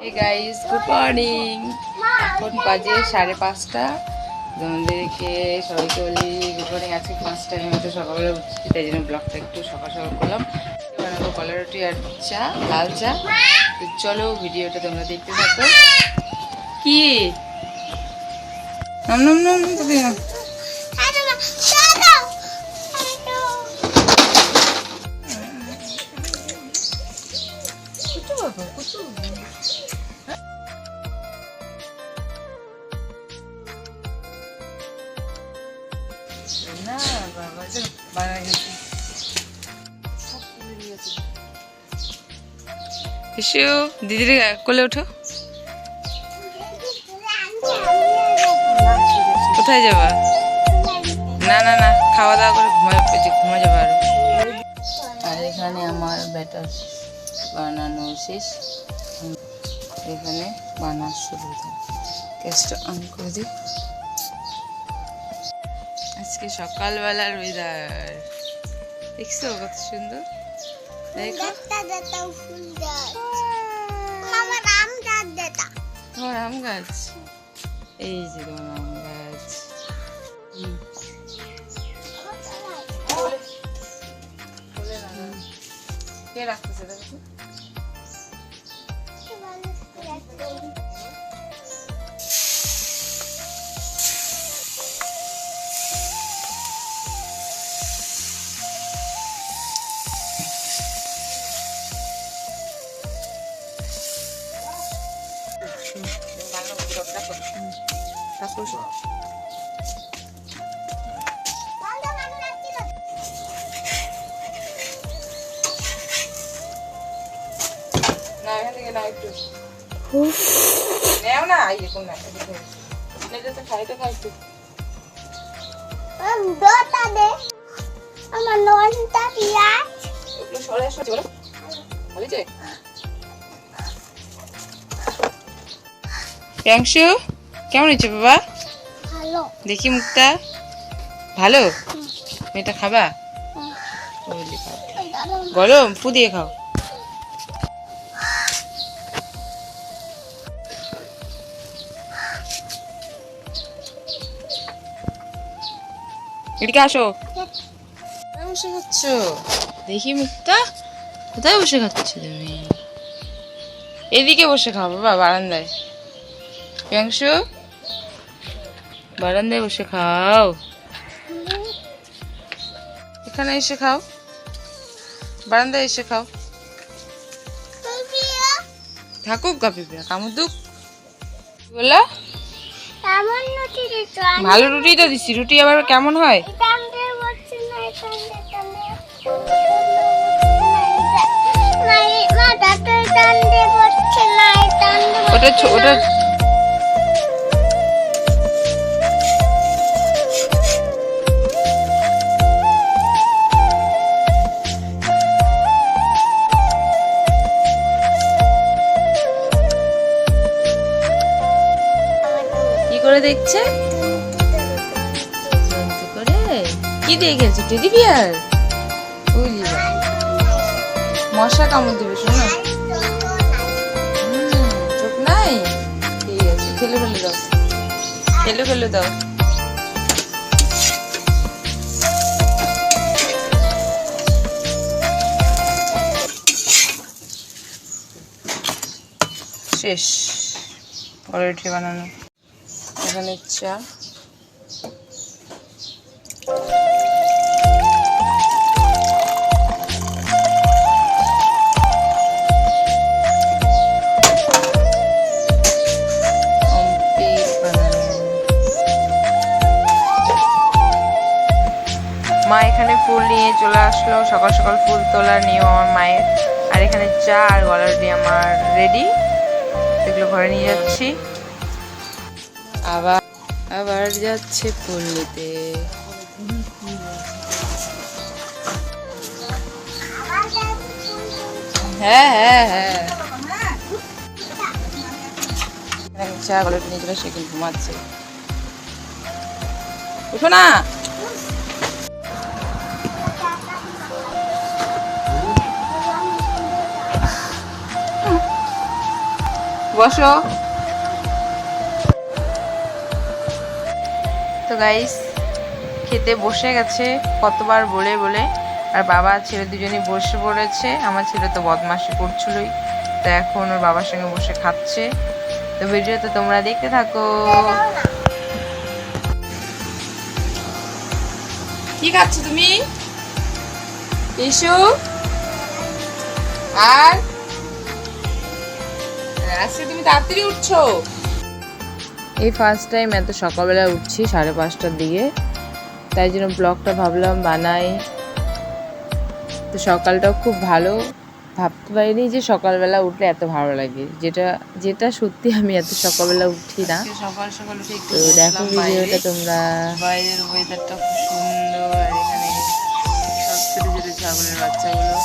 Hey guys good morning এখন বাজে সাড়ে পাঁচটা। তোমাদেরকে সবাইকে বলি গুড মর্নিং আজকে পাঁচটা আমি হয়তো সকালবেলা উঠছি, তাই জন্য ব্লগটা একটু সকাল সকাল করলাম বানাবো কলা রুটি আর চা, লাল চা। তো চলো ভিডিওটা তোমরা দেখতে থাকো। কি? নাম। দিদির কোলে ওঠো। কোথায় যাবা? না না না, খাওয়া দাওয়া করে পেয়েছি ঘুমা যাবে আরও এখানে আমার ব্যাটার বানানো শেষ। এখানে বানা শুরু গ্যাসটা অন করে দিই। আজকে সকালবেলার ওয়েদার দেখছ কত সুন্দর? দেখো। তোমার আম গাছ? এই যে তোমার আম গাছ। কে রাখতেছে দেখো তো? রাখো সব। না এখান থেকে নাও না এই না আমার ননটা পিয়াজ সরে বলো। প্রিয়াংশু কেমন হয়েছে বাবা? ভালো। দেখি মুখটা। ভালো? এটা খাবা? গরম? ফু দিয়ে খাও। এদিকে আসো। বসে খাচ্ছ? দেখি মুখটা। কোথায় বসে খাচ্ছ তুমি? এদিকে বসে খাও বাবা বারান্দায়। প্রিয়াংশু বারান্দায় বসে খাও। এখানে এসে খাও। বারান্দায় এসে খাও। থাকুক গা পিঁপড়া বললা? দিচ্ছ ভালো রুটি তো দিচ্ছি। রুটি আবার কেমন হয়? ওটা পারছি কি দিয়ে খেলছো টেডি বিয়ার বুঝলি মশা কামড় দেবে, শোনো। চোখ নাই? ঠিক আছে, ফেলে ফেলে দাও। ফেলে ফেলে দাও। শেষ। অলরেডি বানানো। এখানে চা। এখানে ফুল নিয়ে চলে আসলো। সকাল সকাল ফুল তোলার নিয়ম আমার মায়ের। আর এখানে চা আর গলার দিয়ে আমার রেডি। এগুলো ঘরে নিয়ে যাচ্ছি। আবার আবার যাচ্ছে ফুল নিতে। হ্যাঁ হ্যাঁ হ্যাঁ। চা গলাটা নিয়ে চলে সেখানে ঘুমাচ্ছে। উঠো না! বসো। তো গাইস খেতে বসে গেছে, কতবার বলে বলে। আর বাবা ছেলে দুজনেই বসে পড়েছে, আমার ছেলে তো বদমাশি করছিলই। তো এখন ওর বাবার সঙ্গে বসে খাচ্ছে। তো ভিডিওতে তোমরা দেখতে থাকো। কি খাচ্ছ তুমি? ইসু আর আজকে তুমি তাড়াতাড়ি উঠছো? এই ফার্স্ট টাইম এত সকালবেলা উঠছি সাড়ে পাঁচটার দিকে। তাই জন্য ব্লগটা ভাবলাম বানাই। তো সকালটাও খুব ভালো। ভাবতে পারিনি যে সকালবেলা উঠলে এত ভালো লাগে। যেটা যেটা সত্যি আমি এত সকালবেলা উঠি না। সকাল সকাল উঠে তো দেখো ভিডিওটা তোমরা বাইরের ওয়েদারটা খুব সুন্দর। আর এখানে ছোট ছোট ছাগলের বাচ্চাগুলো।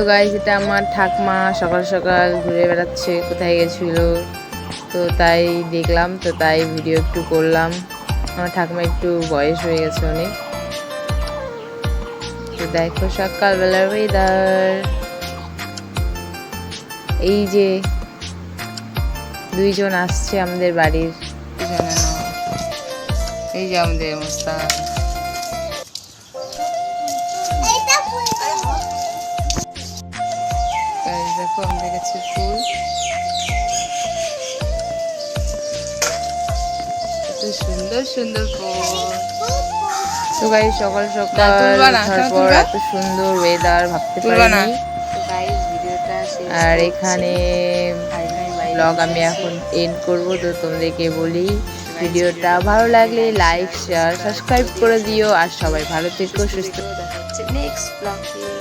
তো গাইজ এটা আমার ঠাকমা সকাল সকাল ঘুরে বেড়াচ্ছে, কোথায় গেছিল? তো তাই দেখলাম, তো তাই ভিডিও একটু করলাম। আমার ঠাকমা একটু বয়স হয়ে গেছে অনেক। তো দেখো সকালবেলার ওয়েদার এই যে দুইজন আসছে আমাদের বাড়ির। এই যে আমাদের মুস্তান আমাদের কাছে ফুল। সুন্দর সুন্দর ফুল। তো গাই সকাল সকাল না, তুলবা না, ওঠার কেন পর এত সুন্দর ওয়েদার ভাবতে? পারিনি। আর এখানে ব্লগ আমি এখন এন্ড করব তো তোমাদেরকে বলি ভিডিওটা ভালো লাগলে লাইক শেয়ার সাবস্ক্রাইব করে দিও আর সবাই ভালো থেকো সুস্থ দেখা হচ্ছে নেক্সট ব্লগে